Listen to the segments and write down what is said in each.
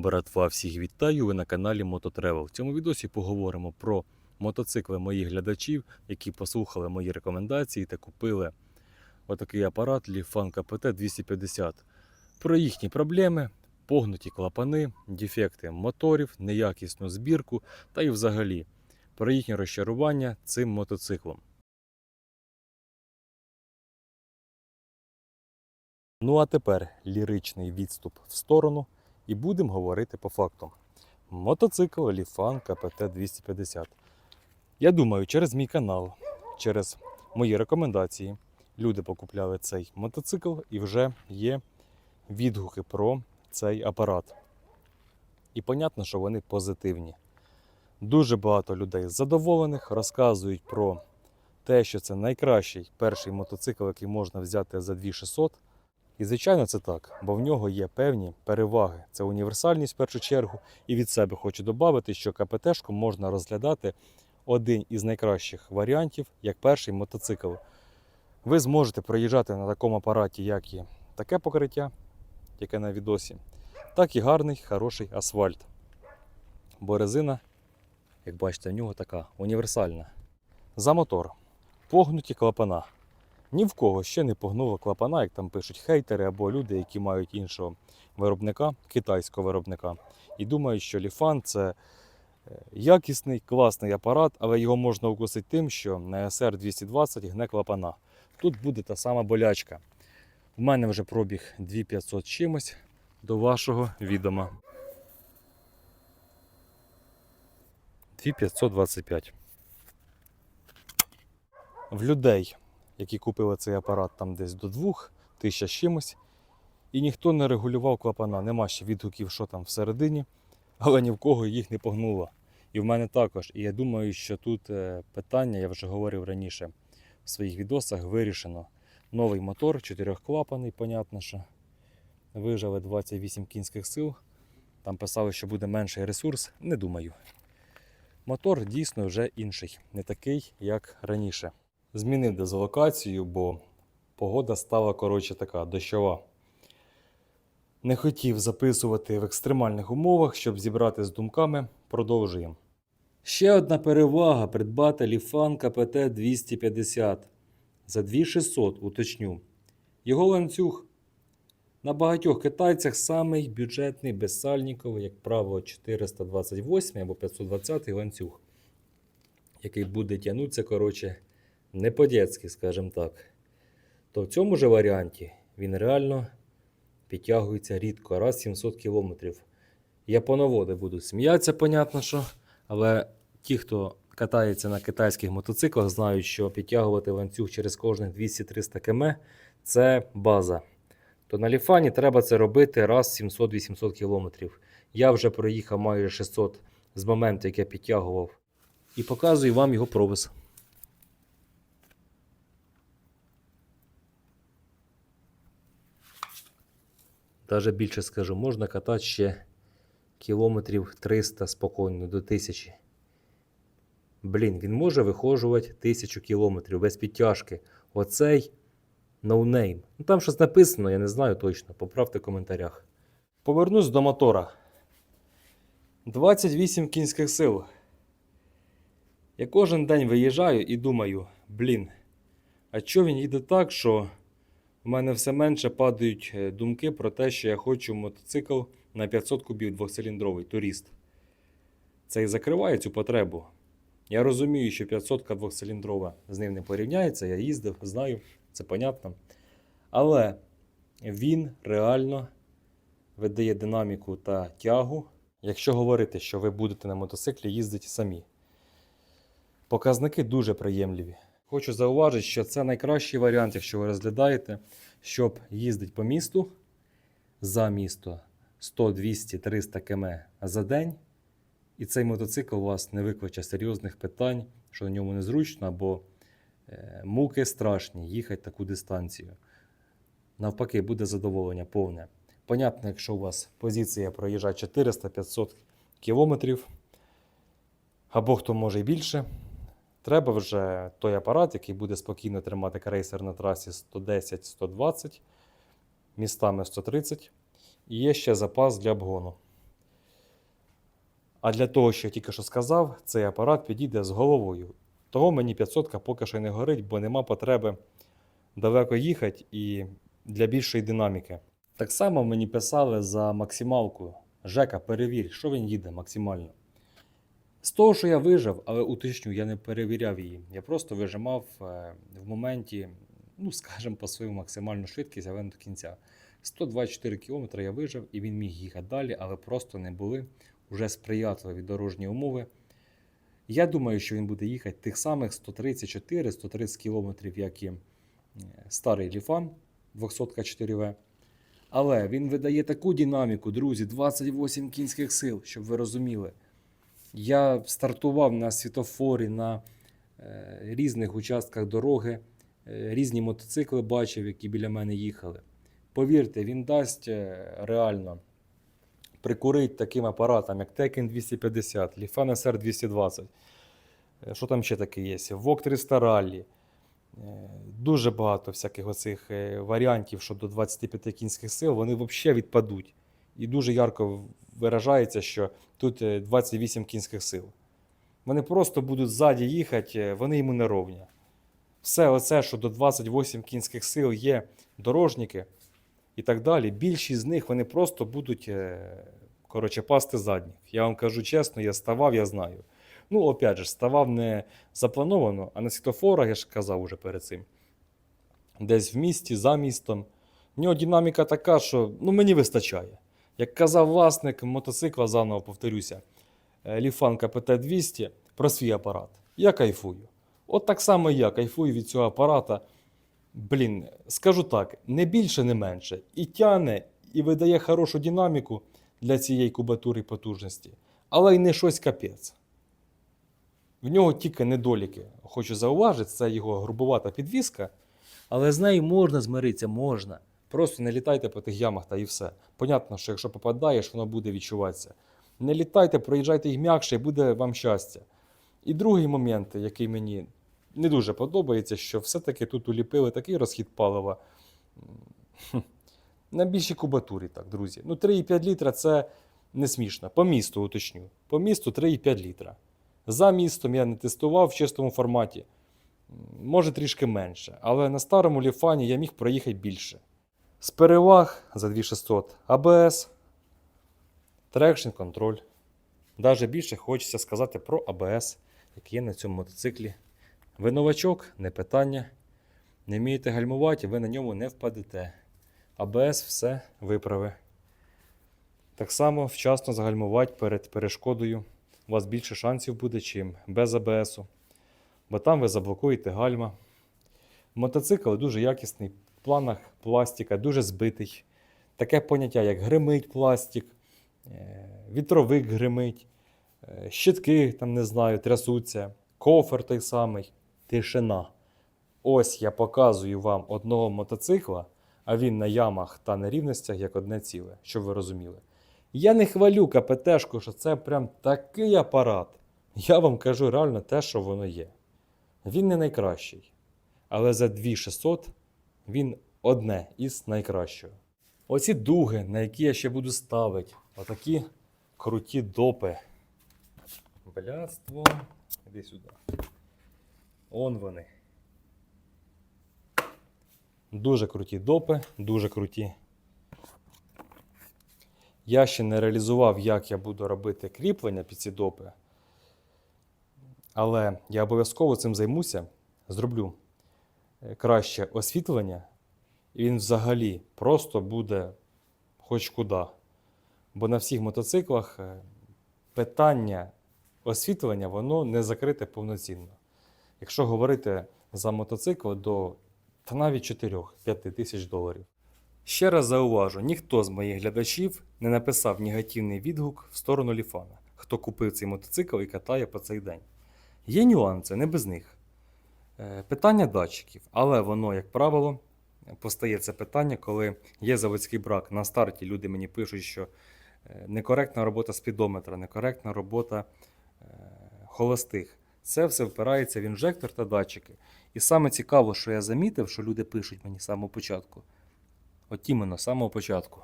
Братва, всіх вітаю! Ви на каналі Мототревел. В цьому відосі поговоримо про мотоцикли моїх глядачів, які послухали мої рекомендації та купили отакий апарат Lifan KPT 250. Про їхні проблеми, погнуті клапани, дефекти моторів, неякісну збірку та й взагалі про їхнє розчарування цим мотоциклом. Ну а тепер ліричний відступ в сторону і будемо говорити по факту. Мотоцикл Lifan KPT 250. Я думаю, через мій канал, через мої рекомендації, люди покупляли цей мотоцикл і вже є відгуки про цей апарат. І понятно, що вони позитивні. Дуже багато людей задоволених, розказують про те, що це найкращий перший мотоцикл, який можна взяти за 2600. І звичайно це так, бо в нього є певні переваги. Це універсальність в першу чергу. І від себе хочу додати, що КПТ-шку можна розглядати один із найкращих варіантів як перший мотоцикл. Ви зможете проїжджати на такому апараті, як і таке покриття, яке на відосі, так і гарний, хороший асфальт. Бо резина, як бачите, в нього така універсальна. За мотор. Погнуті клапана. Ні в кого ще не погнуло клапана, як там пишуть хейтери або люди, які мають іншого виробника, китайського виробника. І думають, що Ліфан це е, якісний, класний апарат, але його можна укусити тим, що на SR 220 гне клапана. Тут буде та сама болячка. У мене вже пробіг 2500 чимось до вашого відома. 2525. В людей які купили цей апарат там десь до 2 тисяч з чимось. І ніхто не регулював клапана. Нема ще відгуків, що там всередині, але ні в кого їх не погнуло. І в мене також. І я думаю, що тут е, питання, я вже говорив раніше в своїх відосах, вирішено. Новий мотор, чотирьохклапаний, понятно, що вижали 28 кінських сил. Там писали, що буде менший ресурс. Не думаю. Мотор дійсно вже інший, не такий, як раніше змінив дезлокацію, бо погода стала коротше така дощова. Не хотів записувати в екстремальних умовах, щоб зібрати з думками. Продовжуємо. Ще одна перевага придбати Lifan KPT 250 за 2600, уточню. Його ланцюг на багатьох китайцях самий бюджетний безсальниковий, як правило, 428 або 520 ланцюг, який буде тягнутися, коротше, не по-дєцьки, скажімо так, то в цьому ж варіанті він реально підтягується рідко, раз 700 кілометрів. Японоводи будуть сміятися, понятно, що, але ті, хто катається на китайських мотоциклах, знають, що підтягувати ланцюг через кожних 200-300 км це база. То на ліфані треба це робити раз 700-800 кілометрів. Я вже проїхав майже 600 з моменту, як я підтягував, і показую вам його провис. Даже більше скажу, можна катати ще кілометрів 300 спокійно до 1000. Блін, він може вихожувати 1000 кілометрів без підтяжки. Оцей ноунейм. Ну там щось написано, я не знаю точно. Поправте в коментарях. Повернусь до мотора. 28 кінських сил. Я кожен день виїжджаю і думаю, блін, а чого він їде так, що у мене все менше падають е, думки про те, що я хочу мотоцикл на 500 кубів двохциліндровий туріст. Це і закриває цю потребу. Я розумію, що 500 двохциліндрова з ним не порівняється, я їздив, знаю, це понятно. Але він реально видає динаміку та тягу, якщо говорити, що ви будете на мотоциклі їздити самі. Показники дуже приємливі. Хочу зауважити, що це найкращий варіант, якщо ви розглядаєте, щоб їздити по місту за місто 100, 200, 300 км за день. І цей мотоцикл у вас не викличе серйозних питань, що на ньому незручно, або е, муки страшні їхати таку дистанцію. Навпаки, буде задоволення повне. Понятно, якщо у вас позиція проїжджає 400-500 км, або хто може і більше. Треба вже той апарат, який буде спокійно тримати крейсер на трасі 110-120, містами 130. І є ще запас для обгону. А для того, що я тільки що сказав, цей апарат підійде з головою. Того мені 500 поки що не горить, бо нема потреби далеко їхати і для більшої динаміки. Так само мені писали за максималку. Жека, перевір, що він їде максимально. З того, що я вижив, але уточню, я не перевіряв її. Я просто вижимав е, в моменті, ну, скажімо, по свою максимальну швидкість, але до кінця. 124 км я вижив і він міг їхати далі, але просто не були вже сприятливі дорожні умови. Я думаю, що він буде їхати тих самих 134-130 км, як і е, старий Ліфан 200 4В. Але він видає таку динаміку, друзі, 28 кінських сил, щоб ви розуміли. Я стартував на світофорі на е, різних участках дороги, е, різні мотоцикли бачив, які біля мене їхали. Повірте, він дасть е, реально прикурить таким апаратом, як Tekken 250, Lifan SR 220. Е, Що там ще таке є? VOG 300 Rally. Дуже багато всяких оцих варіантів щодо 25 кінських сил, вони взагалі відпадуть. І дуже ярко виражається, що тут е, 28 кінських сил. Вони просто будуть ззаді їхати, е, вони йому не ровня. Все оце, що до 28 кінських сил є дорожники і так далі, більшість з них вони просто будуть е, коротше, пасти задніх. Я вам кажу чесно, я ставав, я знаю. Ну, опять же, ставав не заплановано, а на світофорах, я ж казав уже перед цим. Десь в місті, за містом. В нього динаміка така, що ну, мені вистачає. Як казав власник мотоцикла, заново повторюся, е, Ліфан КПТ 200 про свій апарат. Я кайфую. От так само я кайфую від цього апарата. Блін, скажу так, не більше, не менше. І тяне, і видає хорошу динаміку для цієї кубатури потужності, але й не щось капець. В нього тільки недоліки. Хочу зауважити, це його грубувата підвіска, але з нею можна змиритися, можна. Просто не літайте по тих ямах та і все. Понятно, що якщо попадаєш, воно буде відчуватися. Не літайте, проїжджайте їх м'якше, і буде вам щастя. І другий момент, який мені не дуже подобається, що все-таки тут уліпили такий розхід палива. На більшій кубатурі, так, друзі. Ну, 3,5 літра це не смішно. По місту уточню. По місту 3,5 літра. За містом я не тестував в чистому форматі. Може трішки менше, але на старому ліфані я міг проїхати більше. З переваг за 2600 ABS, Traction Control. Даже більше хочеться сказати про ABS, який є на цьому мотоциклі. Ви новачок, не питання. Не вмієте гальмувати, ви на ньому не впадете. АБС все виправи. Так само вчасно загальмувати перед перешкодою. У вас більше шансів буде, чим без АБСу. Бо там ви заблокуєте гальма. Мотоцикл дуже якісний, планах пластика, дуже збитий. Таке поняття, як гримить пластик, е, вітровик гримить, е, щитки там не знаю, трясуться, кофер той самий, тишина. Ось я показую вам одного мотоцикла, а він на ямах та нерівностях як одне ціле, щоб ви розуміли. Я не хвалю КПТшку, що це прям такий апарат. Я вам кажу реально те, що воно є. Він не найкращий. Але за 2600 він одне із найкращого. Оці дуги, на які я ще буду ставити, отакі круті допи. Блядство. Іди сюди. Он вони. Дуже круті допи, дуже круті. Я ще не реалізував, як я буду робити кріплення під ці допи. Але я обов'язково цим займуся. Зроблю краще освітлення, він взагалі просто буде хоч куди. Бо на всіх мотоциклах е, питання освітлення воно не закрите повноцінно. Якщо говорити за мотоцикл до навіть 4-5 тисяч доларів. Ще раз зауважу, ніхто з моїх глядачів не написав негативний відгук в сторону Ліфана, хто купив цей мотоцикл і катає по цей день. Є нюанси, не без них. Е, Питання датчиків, але воно, як правило, постає це питання, коли є заводський брак. На старті люди мені пишуть, що е, некоректна робота спідометра, некоректна робота е, холостих. Це все впирається в інжектор та датчики. І саме цікаво, що я замітив, що люди пишуть мені з самого початку. От іменно з самого початку.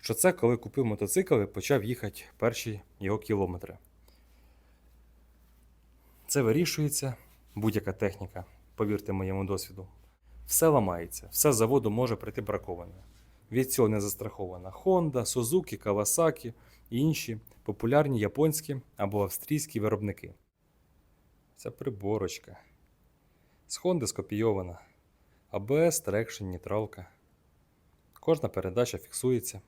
Що це коли купив мотоцикл і почав їхати перші його кілометри. Це вирішується, будь-яка техніка, повірте моєму досвіду. Все ламається, все з заводу може прийти браковане. Від цього не застрахована Honda, Suzuki, Kawasaki і інші популярні японські або австрійські виробники. Це приборочка. З Honda скопійована. АБС, трекшн, нейтралка. Кожна передача фіксується.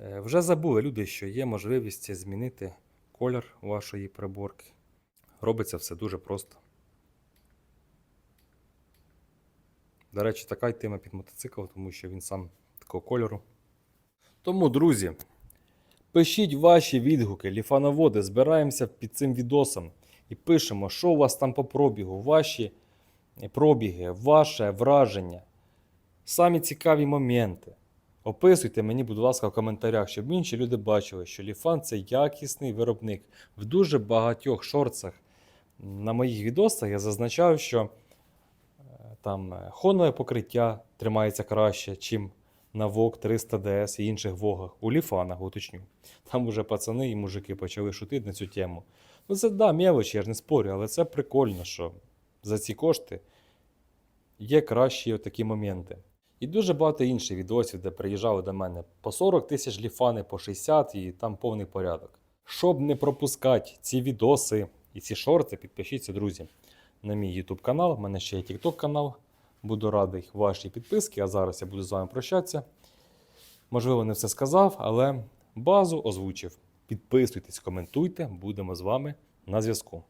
Е, Вже забули люди, що є можливість змінити колір вашої приборки. Робиться все дуже просто. До речі, така йтиме під мотоцикл, тому що він сам такого кольору. Тому, друзі, пишіть ваші відгуки, ліфановоди, збираємося під цим відосом і пишемо, що у вас там по пробігу, ваші пробіги, ваше враження, самі цікаві моменти. Описуйте мені, будь ласка, в коментарях, щоб інші люди бачили, що Ліфан це якісний виробник. В дуже багатьох шорцах на моїх відосах я зазначав, що е, там е, хонове покриття тримається краще, чим на VOG 300 DS і інших вогах. У Ліфанах, уточню. Там уже пацани і мужики почали шутити на цю тему. Ну це да, мелочі, я ж не спорю, але це прикольно, що за ці кошти є кращі такі моменти. І дуже багато інших відосів, де приїжджали до мене по 40 тисяч ліфани, по 60 і там повний порядок. Щоб не пропускати ці відоси і ці шорти, підпишіться, друзі, на мій YouTube канал. У мене ще є TikTok канал. Буду радий вашій підписці, а зараз я буду з вами прощатися. Можливо, не все сказав, але базу озвучив. Підписуйтесь, коментуйте, будемо з вами на зв'язку.